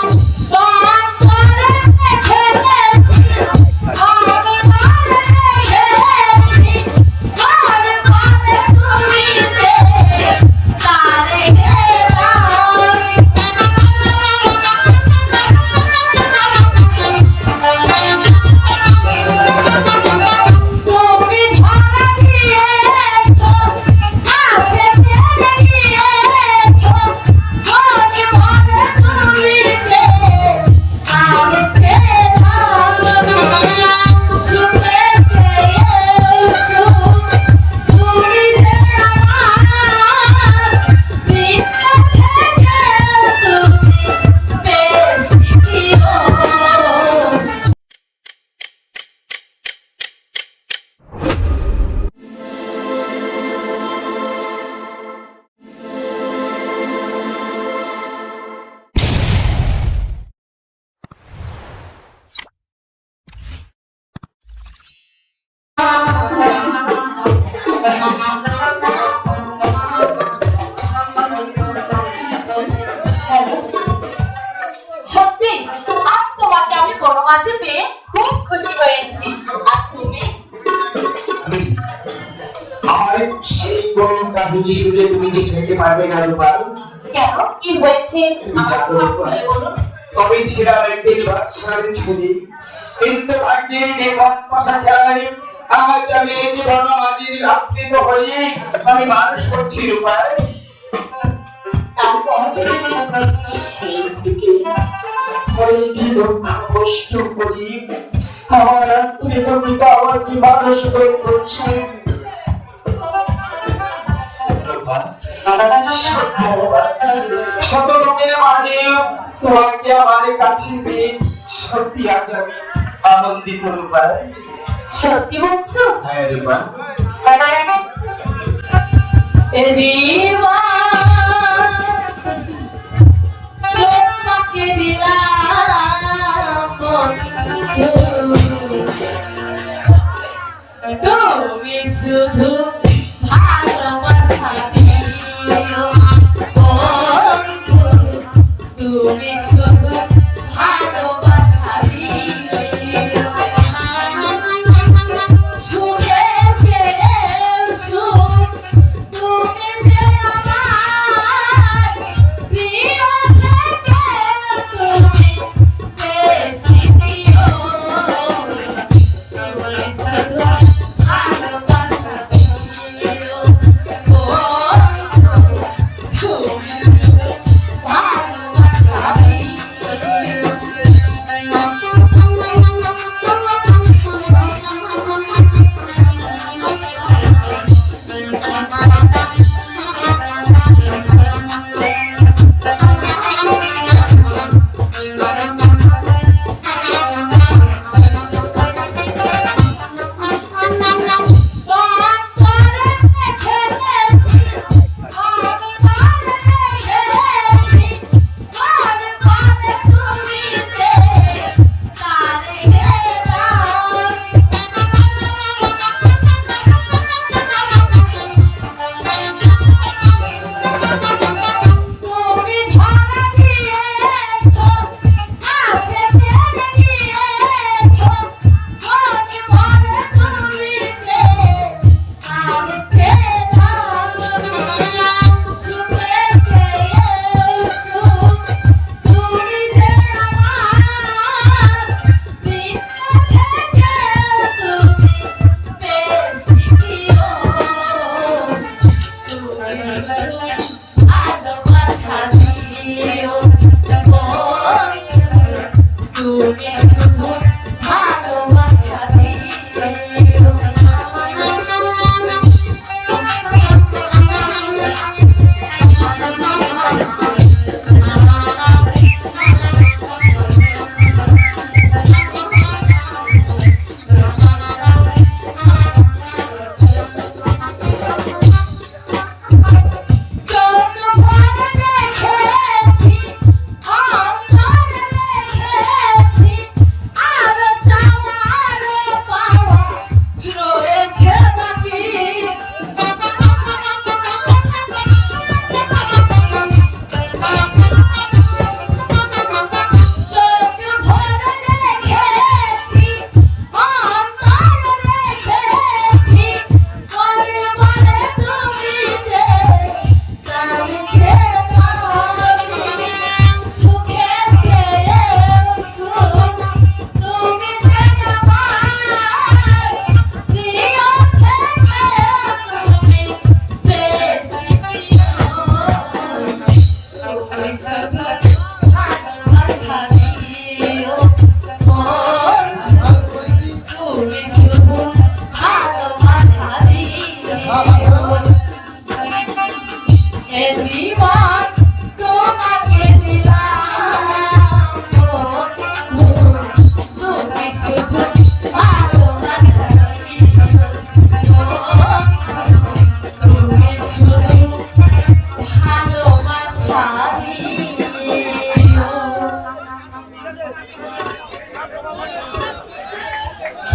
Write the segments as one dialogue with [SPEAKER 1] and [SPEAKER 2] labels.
[SPEAKER 1] তুমি বড় পেয়ে খুব খুশি হয়েছি। আর তুমি?
[SPEAKER 2] আমার সেই বড় কাহিনী শুনে তুমি কি শুনতে পারবে না রূপা
[SPEAKER 1] কেন? কি হয়েছে?
[SPEAKER 2] তবে ছিলাম একদিন বাদশাহের ছেলে। কিন্তু ভাগ্যের নির্বাক মশা খেলায় আজ আমি এই জীবন আজির আশ্রিত হয়ে আমি মানুষ করছি রূপায়
[SPEAKER 1] তারপর?
[SPEAKER 2] সেই দিকে মানুষ করছে লোকের তোমাকে আমার কাছে পেয়ে সত্যি আজ আমি আনন্দিত রূপা
[SPEAKER 1] সত্যি বলছো
[SPEAKER 2] হ্যাঁ রূপা
[SPEAKER 1] এ জীবন তোমাকে তুমি শুধু ভালোবাসা দিও। তুমি শুধু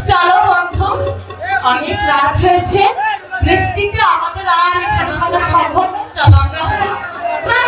[SPEAKER 1] চলো বন্ধু অনেক রাত হয়েছে। বৃষ্টিতে আমাদের আর এখানে থাকা সম্ভব চলো আমরা তার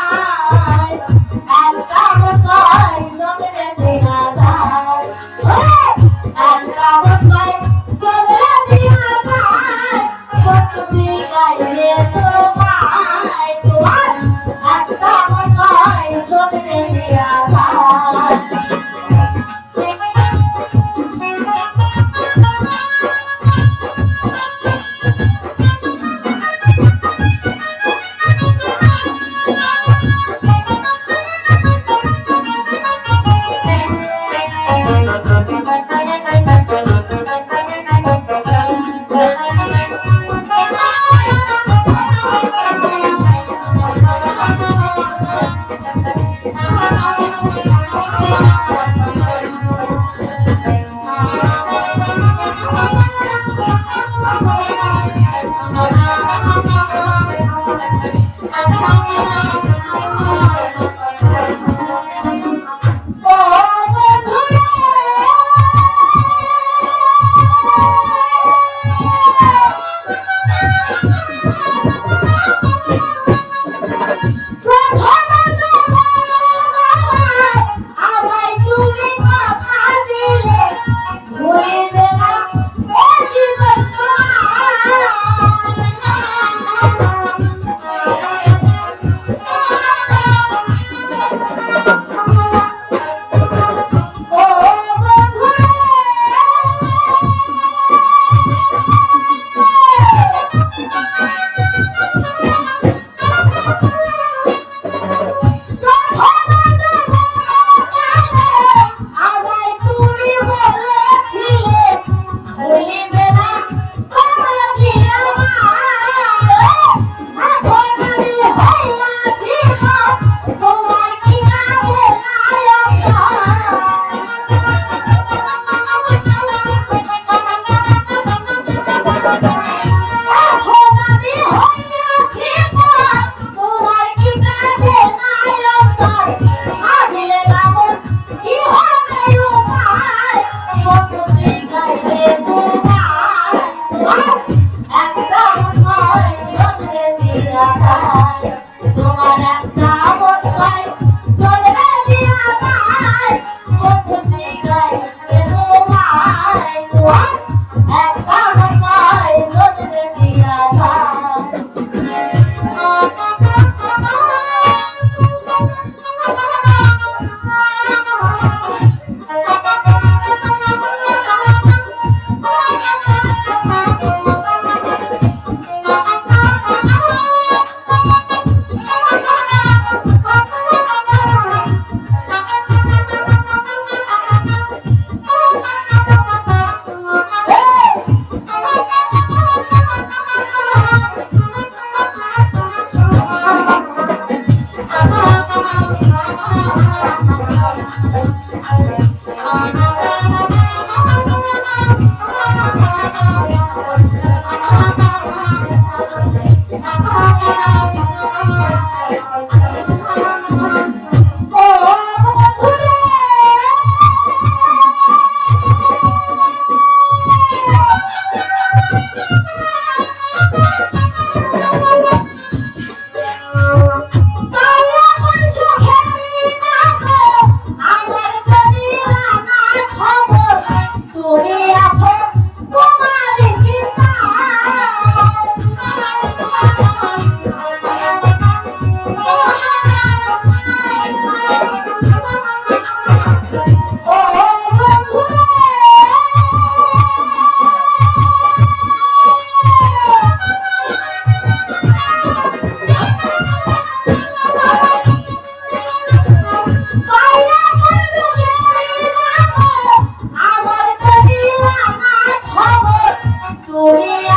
[SPEAKER 1] ও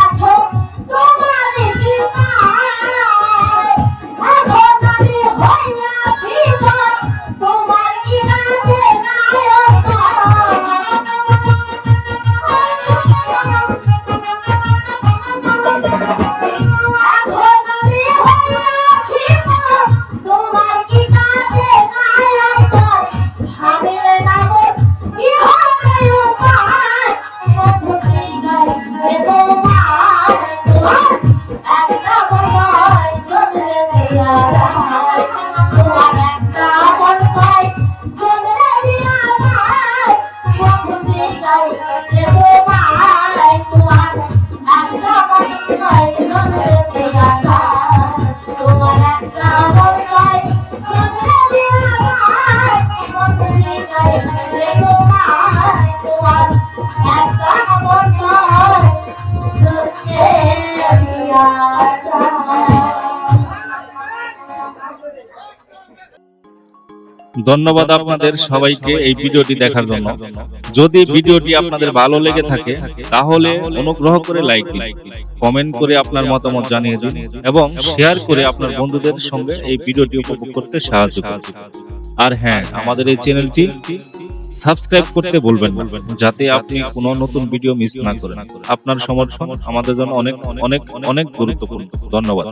[SPEAKER 1] আছো?
[SPEAKER 3] ধন্যবাদ আপনাদের সবাইকে এই ভিডিওটি দেখার জন্য। যদি ভিডিওটি আপনাদের ভালো লেগে থাকে তাহলে অনুগ্রহ করে লাইক দিন কমেন্ট করে আপনার মতামত জানিয়ে দিন এবং শেয়ার করে আপনার বন্ধুদের সঙ্গে এই ভিডিওটি উপভোগ করতে সাহায্য করুন। আর হ্যাঁ আমাদের এই চ্যানেলটি সাবস্ক্রাইব করতে বলবেন না যাতে আপনি কোনো নতুন ভিডিও মিস না করেন। আপনার সমর্থন আমাদের জন্য অনেক অনেক অনেক গুরুত্বপূর্ণ। ধন্যবাদ।